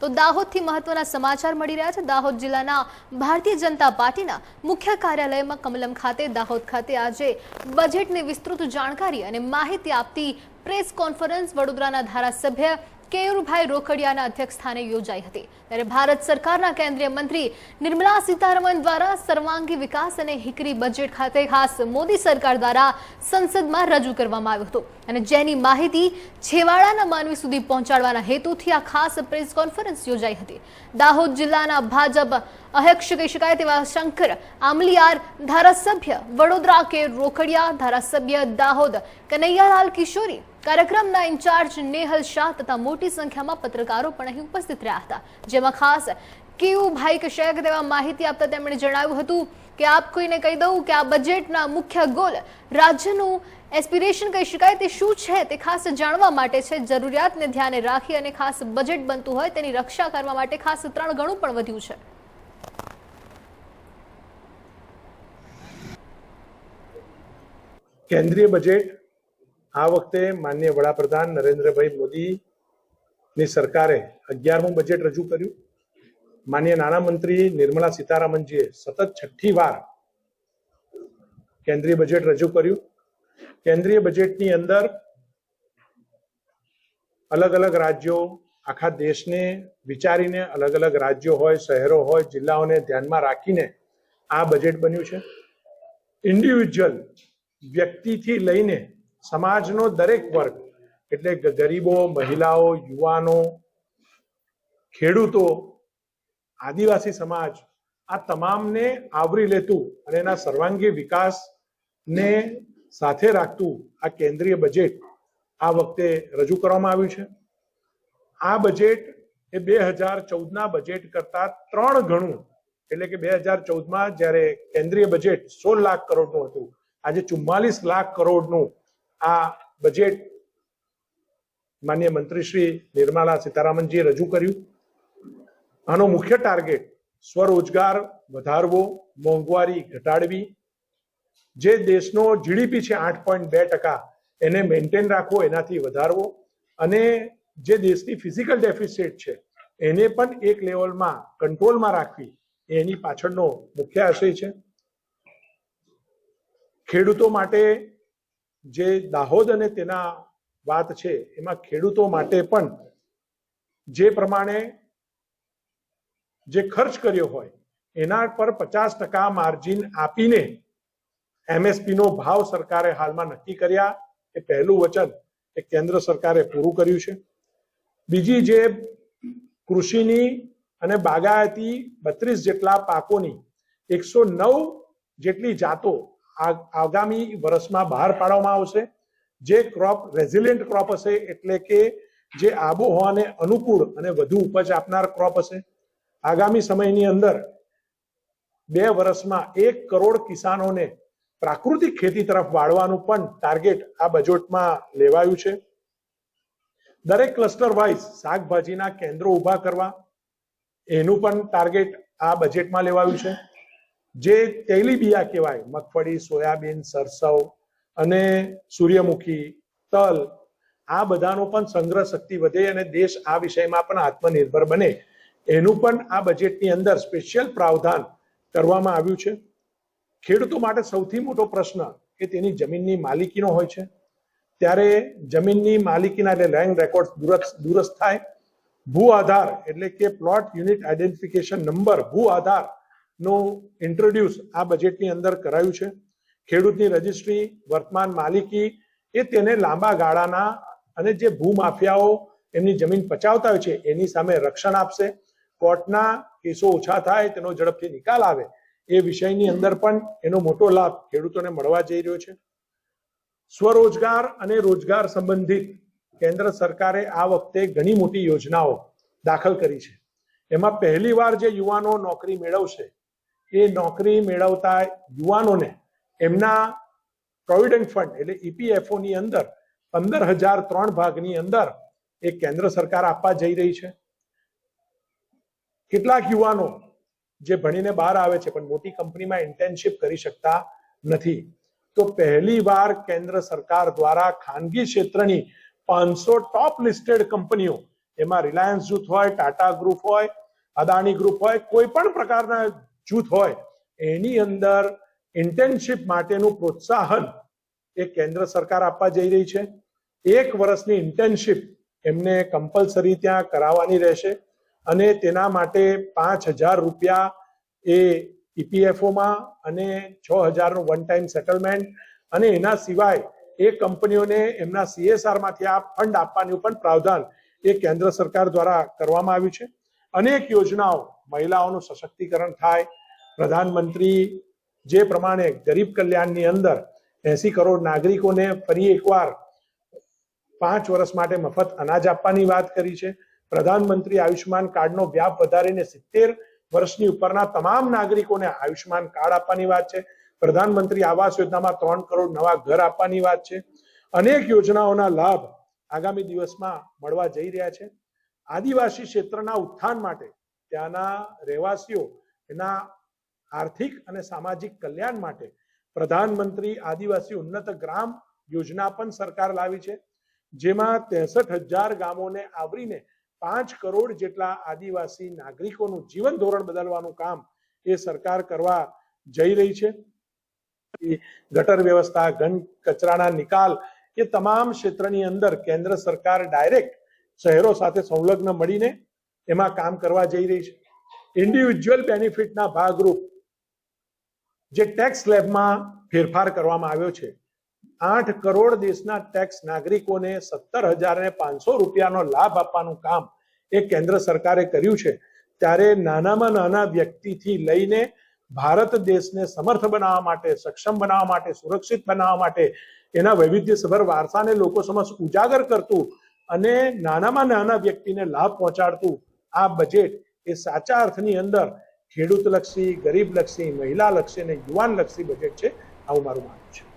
તો દાહોદથી મહત્વના સમાચાર મળી રહ્યા છે. દાહોદ જિલ્લાના ભારતીય જનતા પાર્ટીના મુખ્ય કાર્યાલયમાં કમલમ ખાતે, દાહોદ ખાતે આજે બજેટની વિસ્તૃત જાણકારી અને માહિતી આપતી પ્રેસ કોન્ફરન્સ વડોદરાના ધારાસભ્ય કેયુરભાઈ રોકડિયાના અધ્યક્ષસ્થાને યોજાઈ હતી. ત્યારે ભારત સરકારના કેન્દ્રીય મંત્રી નિર્મલા સીતારમણ દ્વારા સર્વાંગી વિકાસ અને હિકરી બજેટ ખાતે ખાસ મોદી સરકાર દ્વારા સંસદમાં રજૂ કરવામાં આવ્યું હતું. અને જેની માહિતી છેવાડાના માનવી સુધી પહોંચાડવાના હેતુથી આ ખાસ પ્રેસ કોન્ફરન્સ યોજાઈ હતી. દાહોદ જિલ્લાના ભાજપ અધ્યક્ષ કહી શકાય તેવા શંકર આમલીયાર ધારાસભ્ય વડોદરા કે રોકડિયા, ધારાસભ્ય દાહોદ કનૈયાલાલ કિશોરી કાર્યક્રમના ઇન્ચાર્જ નેહલ શાહ તથા મોટી સંખ્યામાં પત્રકારો પણ અહીં ઉપસ્થિત રહ્યા હતા. જેમાં ખાસ કેયુભાઈ કશેક તેવા માહિતી આપતા તેમણે જણાવ્યું હતું કે આપ કોઈને કહી દઉં કે આ બજેટના મુખ્ય ગોલ રાજ્યનું એસ્પિરેશન કહી શકાય તે શું છે તે ખાસ જાણવા માટે છે. જરૂરિયાતને ધ્યાને રાખી અને ખાસ બજેટ બનતું હોય તેની રક્ષા કરવા માટે ખાસ ત્રણ ગણું પણ વધ્યું છે. કેન્દ્રીય બજેટ આ વખતે માન્ય વડાપ્રધાન નરેન્દ્રભાઈ મોદીની સરકારે અગિયારમું બજેટ રજૂ કર્યું. માન્ય નાણામંત્રી નિર્મલા સીતારામનજીએ સતત છઠ્ઠી વાર કેન્દ્રીય બજેટ રજૂ કર્યું. કેન્દ્રીય બજેટની અંદર અલગ અલગ રાજ્યો, આખા દેશને વિચારીને અલગ અલગ રાજ્યો હોય, શહેરો હોય, જિલ્લાઓને ધ્યાનમાં રાખીને આ બજેટ બન્યું છે. ઇન્ડિવિજ્યુઅલ વ્યક્તિથી લઈને સમાજનો દરેક વર્ગ, એટલે ગરીબો, મહિલાઓ, યુવાનો, ખેડૂતો, આદિવાસી સમાજ, આ તમામને આવરી લેતું અને એના સર્વાંગી વિકાસને સાથે રાખતું આ કેન્દ્રીય બજેટ આ વખતે રજૂ કરવામાં આવ્યું છે. આ બજેટ એ બે હજાર ચૌદના બજેટ કરતા ત્રણ ગણું, એટલે કે બે હજાર ચૌદમાં જ્યારે કેન્દ્રીય બજેટ સોળ લાખ કરોડનું હતું, આજે ચુમ્માલીસ લાખ કરોડનું આ બજેટ માન્ય મંત્રી શ્રી નિર્મલા સીતારામનજીએ રજૂ કર્યું. આનો મુખ્ય ટાર્ગેટ સ્વરોજગાર વધારવો, મોંઘવારી ઘટાડવી. જે દેશનો જીડીપી છે આઠ પોઈન્ટ બે ટકા એને મેન્ટેન રાખવો, એનાથી વધારવો. અને જે દેશની ફિઝિકલ ડેફિસિટ છે એને પણ એક લેવલમાં કંટ્રોલમાં રાખવી, એની પાછળનો મુખ્ય આશય છે. ખેડૂતો માટે જે દાહોદ અને તેના વાત છે, એમાં ખેડૂતો માટે પણ જે પ્રમાણે જે ખર્ચ કર્યો હોય, એના પર પચાસ ટકા માર્જિન આપીને એમએસપી નો ભાવ સરકારે હાલમાં નક્કી કર્યા એ પહેલું વચન એ કેન્દ્ર સરકારે પૂરું કર્યું છે. બીજી જે કૃષિની અને બાગાયતી બત્રીસ જેટલા પાકોની એકસો નવ જેટલી જાતો આગામી વર્ષમાં બહાર પાડવામાં આવશે. જે ક્રોપ રેઝિલિયન્ટ ક્રોપ હશે એટલે કે જે આબોહવાને અનુકૂળ અને વધુ ઉપજ આપનાર ક્રોપ હશે. આગામી સમયની અંદર બે વર્ષમાં એક કરોડ કિસાનોને પ્રાકૃતિક ખેતી તરફ વાળવાનું પણ ટાર્ગેટ આ બજેટમાં લેવાયું છે. દરેક ક્લસ્ટર વાઇઝ શાકભાજીના કેન્દ્રો ઊભા કરવા, એનું પણ ટાર્ગેટ આ બજેટમાં લેવાયું છે. જે તેલીબિયા કહેવાય, મગફળી, સોયાબીન, સરસવ અને સૂર્યમુખી, તલ, આ બધાનો પણ સંગ્રહ શક્તિ વધે અને દેશ આ વિષયમાં પણ આત્મનિર્ભર બને. એનું પણ આ બજેટની અંદર સ્પેશિયલ પ્રાવધાન કરવામાં આવ્યું છે. ખેડૂતો માટે સૌથી મોટો પ્રશ્ન કે તેની જમીનની માલિકીનો હોય છે. ત્યારે જમીનની માલિકીના એટલે લેન્ડ રેકોર્ડ દુરસ્ત થાય, ભૂ આધાર એટલે કે પ્લોટ યુનિટ આઈડેન્ટિફિકેશન નંબર ભૂ આધાર નું ઇન્ટ્રોડ્યુસ આ બજેટની અંદર કરાયું છે. ખેડૂતની રજિસ્ટ્રી વર્તમાન માલિકી એ તેને લાંબા ગાળાના અને જે ભૂમાફિયાઓ એમની જમીન પચાવતા હોય છે, એની સામે રક્ષણ આપશે. કોર્ટના કેસો ઓછા થાય, તેનો ઝડપથી નિકાલ આવે, એ વિષયની અંદર પણ એનો મોટો લાભ ખેડૂતોને મળવા જઈ રહ્યો છે. સ્વરોજગાર અને રોજગાર સંબંધિત કેન્દ્ર સરકારે આ વખતે ઘણી મોટી યોજનાઓ દાખલ કરી છે. એમાં પહેલીવાર જે યુવાનો નોકરી મેળવશે એ નોકરી મેળવતા યુવાનોને એમના પ્રોવિડન્ટ ફંડ એટલે ઈપીએફઓ ની અંદર પંદર હજાર ત્રણ ભાગની અંદર એ કેન્દ્ર સરકાર આપવા જઈ રહી છે. કેટલાક યુવાનો જે ભણીને બહાર આવે છે પણ મોટી કંપનીમાં ઇન્ટર્નશીપ કરી શકતા નથી. તો પહેલી વાર કેન્દ્ર સરકાર દ્વારા ખાનગી ક્ષેત્રની પાંચસો ટોપ લિસ્ટેડ કંપનીઓ, એમાં રિલાયન્સ જૂથ હોય ટાટા ગ્રુપ હોય અદાણી ગ્રુપ હોય, કોઈ પણ પ્રકારના જૂથ હોય, એની અંદર ઇન્ટર્નશીપ માટેનું પ્રોત્સાહન એ કેન્દ્ર સરકાર આપવા જઈ રહી છે. એક વર્ષની ઇન્ટર્નશીપ એમને કમ્પલસરી ત્યાં કરાવવાની રહેશે અને તેના માટે પાંચ હજાર રૂપિયા એ ઈપીએફઓમાં અને છ હજારનું વન ટાઈમ સેટલમેન્ટ અને એના સિવાય એ કંપનીઓને એમના સીએસઆરમાંથી આ ફંડ આપવાનું પણ પ્રાવધાન એ કેન્દ્ર સરકાર દ્વારા કરવામાં આવ્યું છે. અનેક યોજનાઓ મહિલાઓનું સશક્તિકરણ થાય પ્રધાનમંત્રી જે પ્રમાણે ગરીબ કલ્યાણની અંદર એસી કરોડ નાગરિકોને ફરી એકવાર પાંચ વર્ષ માટે મફત અનાજ આપવાની વાત કરી છે. પ્રધાનમંત્રી આયુષ્યમાન કાર્ડનો વ્યાપ વધારીને સિત્તેર વર્ષની ઉપરના તમામ નાગરિકોને આયુષ્યમાન કાર્ડ આપવાની વાત છે. પ્રધાનમંત્રી આવાસ યોજનામાં ત્રણ કરોડ નવા ઘર આપવાની વાત છે. અનેક યોજનાઓના લાભ આગામી દિવસમાં મળવા જઈ રહ્યા છે. આદિવાસી ક્ષેત્રના ઉત્થાન માટે ત્યાંના રહેવાસીઓ એના આર્થિક અને સામાજિક કલ્યાણ માટે પ્રધાનમંત્રી આદિવાસી ઉન્નત ગ્રામ યોજના પણ સરકાર લાવી છે, જેમાં ત્રેસઠ હજાર ગામોને આવરીને પાંચ કરોડ જેટલા આદિવાસી નાગરિકોનું જીવન ધોરણ બદલવાનું કામ એ સરકાર કરવા જઈ રહી છે. ગટર વ્યવસ્થા, ઘન કચરાના નિકાલ એ તમામ ક્ષેત્રની અંદર કેન્દ્ર સરકાર ડાયરેક્ટ શહેરો સાથે સંલગ્ન મળીને એમાં કામ કરવા જઈ રહી છે. ઇન્ડિવિજ્યુઅલ બેનિફિટના ભાગરૂપ જે ટેક્સ સ્લેબમાં ફેરફાર કરવામાં આવ્યો છે. આઠ કરોડ દેશના ટેક્સ નાગરિકોને સત્તર હજાર ને પાંચસો રૂપિયાનો લાભ આપવાનું કામ એ કેન્દ્ર સરકારે કર્યું છે. ત્યારે નાનામાં નાના વ્યક્તિથી લઈને ભારત દેશને સમર્થ બનાવવા માટે, સક્ષમ બનાવવા માટે, સુરક્ષિત બનાવવા માટે એના વૈવિધ્યસભર વારસાને લોકો સમક્ષ ઉજાગર કરતું અને નાનામાં નાના વ્યક્તિને લાભ પહોંચાડતું આ બજેટ એ સાચા અર્થની અંદર ખેડૂત લક્ષી, ગરીબ લક્ષી, મહિલા લક્ષી અને યુવાન લક્ષી બજેટ છે. આવું મારું માનવું છે.